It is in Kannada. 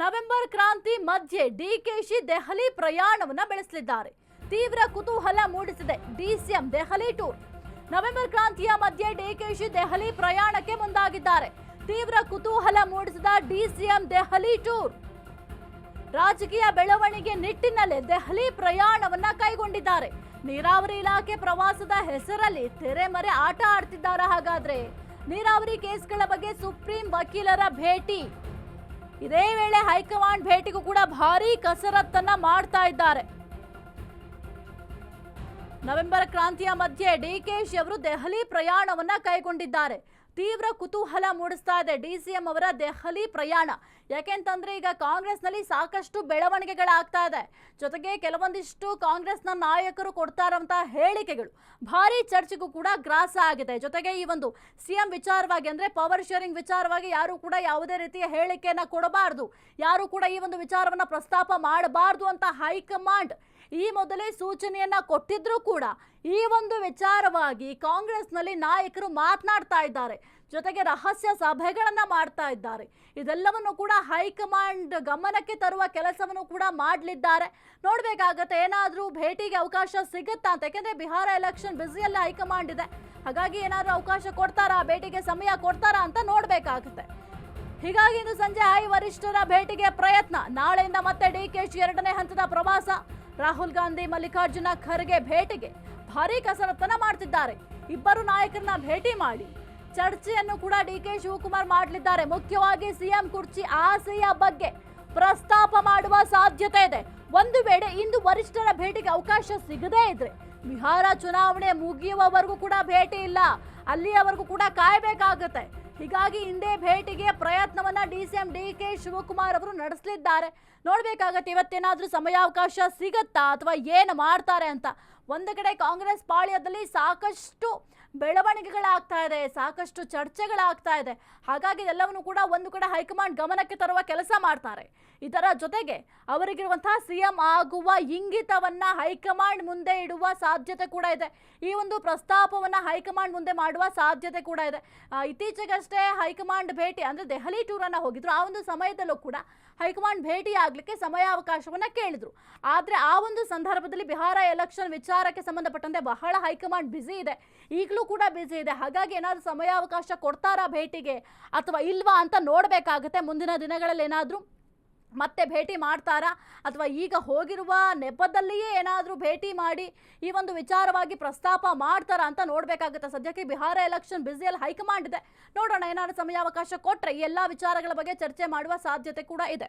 ನವೆಂಬರ್ ಕ್ರಾಂತಿ ಮಧ್ಯೆ ಡಿಕೆಶಿ ದೆಹಲಿ ಪ್ರಯಾಣವನ್ನ ಬೆಳೆಸಲಿದ್ದಾರೆ. ತೀವ್ರ ಕುತೂಹಲ ಮೂಡಿಸಿದೆ ಡಿಸಿಎಂ ದೆಹಲಿ ಟೂರ್. ನವೆಂಬರ್ ಕ್ರಾಂತಿಯ ಮಧ್ಯೆ ಡಿಕೆಶಿ ದೆಹಲಿ ಪ್ರಯಾಣಕ್ಕೆ ಮುಂದಾಗಿದ್ದಾರೆ. ತೀವ್ರ ಕುತೂಹಲ ಮೂಡಿಸಿದ ಡಿಸಿಎಂ ದೆಹಲಿ ಟೂರ್. ರಾಜಕೀಯ ಬೆಳವಣಿಗೆ ನಿಟ್ಟಿನಲ್ಲಿ ದೆಹಲಿ ಪ್ರಯಾಣವನ್ನ ಕೈಗೊಂಡಿದ್ದಾರೆ. ನೀರಾವರಿ ಇಲಾಖೆ ಪ್ರವಾಸದ ಹೆಸರಲ್ಲಿ ತೆರೆಮರೆ ಆಟ ಆಡ್ತಿದ್ದಾರೆ ಹಾಗಾದ್ರೆ? ನೀರಾವರಿ ಕೇಸ್ಗಳ ಬಗ್ಗೆ ಸುಪ್ರೀಂ ವಕೀಲರ ಭೇಟಿ. ಇದೇ ವೇಳೆ ಹೈಕಮಾಂಡ್ ಭೇಟಿಗೂ ಕೂಡ ಭಾರೀ ಕಸರತ್ತನ್ನ ಮಾಡ್ತಾ ಇದ್ದಾರೆ. ನವೆಂಬರ್ ಕ್ರಾಂತಿಯ ಮಧ್ಯೆ ಡಿಕೆಶಿ ಅವರು ದೆಹಲಿ ಪ್ರಯಾಣವನ್ನ ಕೈಗೊಂಡಿದ್ದಾರೆ. ತೀವ್ರ ಕುತೂಹಲ ಮೂಡಿಸ್ತಾ ಇದೆ ಡಿ ಸಿ ಎಂ ಅವರ ದೆಹಲಿ ಪ್ರಯಾಣ. ಯಾಕೆಂತಂದ್ರೆ ಈಗ ಕಾಂಗ್ರೆಸ್ನಲ್ಲಿ ಸಾಕಷ್ಟು ಬೆಳವಣಿಗೆಗಳಾಗ್ತಾ ಇದೆ. ಜೊತೆಗೆ ಕೆಲವೊಂದಿಷ್ಟು ಕಾಂಗ್ರೆಸ್ನ ನಾಯಕರು ಕೊಡ್ತಾ ಇರುವಂತಹ ಹೇಳಿಕೆಗಳು. ಭಾರಿ ಚರ್ಚೆಗೂ ಕೂಡ ಗ್ರಾಸ ಆಗಿದೆ. ಜೊತೆಗೆ ಈ ಒಂದು ಸಿಎಂ ವಿಚಾರವಾಗಿ ಅಂದ್ರೆ ಪವರ್ ಶೇರಿಂಗ್ ವಿಚಾರವಾಗಿ ಯಾರು ಕೂಡ ಯಾವುದೇ ರೀತಿಯ ಹೇಳಿಕೆಯನ್ನ ಕೊಡಬಾರದು. ಯಾರು ಕೂಡ ಈ ಒಂದು ವಿಚಾರವನ್ನ ಪ್ರಸ್ತಾಪ ಮಾಡಬಾರದು ಅಂತ ಹೈಕಮಾಂಡ್ ಈ ಮೊದಲೇ ಸೂಚನೆಯನ್ನ ಕೊಟ್ಟಿದ್ರೂ ಕೂಡ ಈ ಒಂದು ವಿಚಾರವಾಗಿ ಕಾಂಗ್ರೆಸ್ನಲ್ಲಿ ನಾಯಕರು ಮಾತನಾಡ್ತಾ ಇದ್ದಾರೆ. ಜೊತೆಗೆ ರಹಸ್ಯ ಸಭೆಗಳನ್ನು ಮಾಡ್ತಾ ಇದ್ದಾರೆ. ಇದೆಲ್ಲವನ್ನು ಕೂಡ ಹೈಕಮಾಂಡ್ ಗಮನಕ್ಕೆ ತರುವ ಕೆಲಸವನ್ನು ಕೂಡ ಮಾಡಲಿದ್ದಾರೆ. ನೋಡಬೇಕಾಗತ್ತೆ, ಏನಾದರೂ ಭೇಟಿಗೆ ಅವಕಾಶ ಸಿಗುತ್ತಾ ಅಂತ. ಯಾಕೆಂದರೆ ಬಿಹಾರ ಎಲೆಕ್ಷನ್ ಬ್ಯುಸಿಯಲ್ಲಿ ಹೈಕಮಾಂಡ್ ಇದೆ. ಹಾಗಾಗಿ ಏನಾದರೂ ಅವಕಾಶ ಕೊಡ್ತಾರಾ, ಭೇಟಿಗೆ ಸಮಯ ಕೊಡ್ತಾರಾ ಅಂತ ನೋಡಬೇಕಾಗುತ್ತೆ. ಹೀಗಾಗಿ ಇಂದು ಸಂಜೆ ಐ ವರಿಷ್ಠರ ಭೇಟಿಗೆ ಪ್ರಯತ್ನ. ನಾಳೆಯಿಂದ ಮತ್ತೆ ಡಿ ಕೆ ಜಿ ಎರಡನೇ ಹಂತದ ಪ್ರವಾಸ. ರಾಹುಲ್ ಗಾಂಧಿ ಮಲ್ಲಿಕಾರ್ಜುನ ಖರ್ಗೆ ಭೇಟಿಗೆ ಭಾರಿ ಕಸರತ್ತನ್ನ ಮಾಡ್ತಿದ್ದಾರೆ. ಇಬ್ಬರು ನಾಯಕರನ್ನ ಭೇಟಿ ಮಾಡಿ. ಚರ್ಚೆಯನ್ನು ಕೂಡ ಡಿ ಕೆ ಶಿವಕುಮಾರ್ ಮಾಡಲಿದ್ದಾರೆ. ಮುಖ್ಯವಾಗಿ ಸಿಎಂ ಕುರ್ಚಿ ಆಸೆಯ ಬಗ್ಗೆ ಪ್ರಸ್ತಾಪ ಮಾಡುವ ಸಾಧ್ಯತೆ ಇದೆ. ಒಂದು ವೇಳೆ ಇಂದು ವರಿಷ್ಠರ ಭೇಟಿಗೆ ಅವಕಾಶ ಸಿಗದೇ ಇದ್ರೆ ಬಿಹಾರ ಚುನಾವಣೆ ಮುಗಿಯುವವರೆಗೂ ಕೂಡ ಭೇಟಿ ಇಲ್ಲ. ಅಲ್ಲಿಯವರೆಗೂ ಕೂಡ ಕಾಯಬೇಕಾಗುತ್ತೆ. ಹೀಗಾಗಿ ಹಿಂದೆ ಭೇಟಿಗೆ ಪ್ರಯತ್ನವನ್ನ ಡಿಸಿಎಂ ಡಿ ಕೆ ಶಿವಕುಮಾರ್ ಅವರು ನಡೆಸಲಿದ್ದಾರೆ. ನೋಡ್ಬೇಕಾಗತ್ತೆ ಇವತ್ತೇನಾದ್ರೂ ಸಮಯಾವಕಾಶ ಸಿಗತ್ತಾ ಅಥವಾ ಏನು ಮಾಡ್ತಾರೆ ಅಂತ. ಒಂದು ಕಡೆ ಕಾಂಗ್ರೆಸ್ ಪಾಳ್ಯದಲ್ಲಿ ಸಾಕಷ್ಟು ಬೆಳವಣಿಗೆಗಳಾಗ್ತಾ ಇದೆ, ಸಾಕಷ್ಟು ಚರ್ಚೆಗಳಾಗ್ತಾ ಇದೆ. ಹಾಗಾಗಿ ಇದೆಲ್ಲವನ್ನು ಕೂಡ ಒಂದು ಕಡೆ ಹೈಕಮಾಂಡ್ ಗಮನಕ್ಕೆ ತರುವ ಕೆಲಸ ಮಾಡ್ತಾರೆ. ಇದರ ಜೊತೆಗೆ ಅವರಿಗಿರುವಂತಹ ಸಿಎಂ ಆಗುವ ಇಂಗಿತವನ್ನ ಹೈಕಮಾಂಡ್ ಮುಂದೆ ಇಡುವ ಸಾಧ್ಯತೆ ಕೂಡ ಇದೆ. ಈ ಒಂದು ಪ್ರಸ್ತಾಪವನ್ನ ಹೈಕಮಾಂಡ್ ಮುಂದೆ ಮಾಡುವ ಸಾಧ್ಯತೆ ಕೂಡ ಇದೆ. ಇತ್ತೀಚೆಗಷ್ಟೇ ಹೈಕಮಾಂಡ್ ಭೇಟಿ, ಅಂದ್ರೆ ದೆಹಲಿ ಟೂರ್ ಅನ್ನ ಹೋಗಿದ್ರು. ಆ ಒಂದು ಸಮಯದಲ್ಲೂ ಕೂಡ ಹೈಕಮಾಂಡ್ ಭೇಟಿ ಆಗ್ಲಿಕ್ಕೆ ಸಮಯಾವಕಾಶವನ್ನ ಕೇಳಿದ್ರು. ಆದ್ರೆ ಆ ಒಂದು ಸಂದರ್ಭದಲ್ಲಿ ಬಿಹಾರ ಎಲೆಕ್ಷನ್ ವಿಚಾರಕ್ಕೆ ಸಂಬಂಧಪಟ್ಟಂತೆ ಬಹಳ ಹೈಕಮಾಂಡ್ ಬ್ಯುಸಿ ಇದೆ. ಈಗಲೂ ಕೂಡ ಬ್ಯುಸಿ ಇದೆ. ಹಾಗಾಗಿ ಏನಾದ್ರು ಸಮಯಾವಕಾಶ ಕೊಡ್ತಾರಾ ಭೇಟಿಗೆ ಅಥವಾ ಇಲ್ವಾ ಅಂತ ನೋಡಬೇಕಾಗುತ್ತೆ. ಮುಂದಿನ ದಿನಗಳಲ್ಲಿ ಏನಾದ್ರೂ ಮತ್ತೆ ಭೇಟಿ ಮಾಡ್ತಾರಾ? ಅಥವಾ ಈಗ ಹೋಗಿರುವ ನೆಪದಲ್ಲಿಯೇ ಏನಾದರೂ ಭೇಟಿ ಮಾಡಿ ಈ ಒಂದು ವಿಚಾರವಾಗಿ ಪ್ರಸ್ತಾಪ ಮಾಡ್ತಾರಾ ಅಂತ ನೋಡಬೇಕಾಗುತ್ತೆ. ಸದ್ಯಕ್ಕೆ ಬಿಹಾರ ಎಲೆಕ್ಷನ್ ಬ್ಯುಸಿಯಲ್ಲಿ ಹೈಕಮಾಂಡ್ ಇದೆ. ನೋಡೋಣ, ಏನಾದರೂ ಸಮಯಾವಕಾಶ ಕೊಟ್ಟರೆ ಈ ಎಲ್ಲ ವಿಚಾರಗಳ ಬಗ್ಗೆ ಚರ್ಚೆ ಮಾಡುವ ಸಾಧ್ಯತೆ ಕೂಡ ಇದೆ.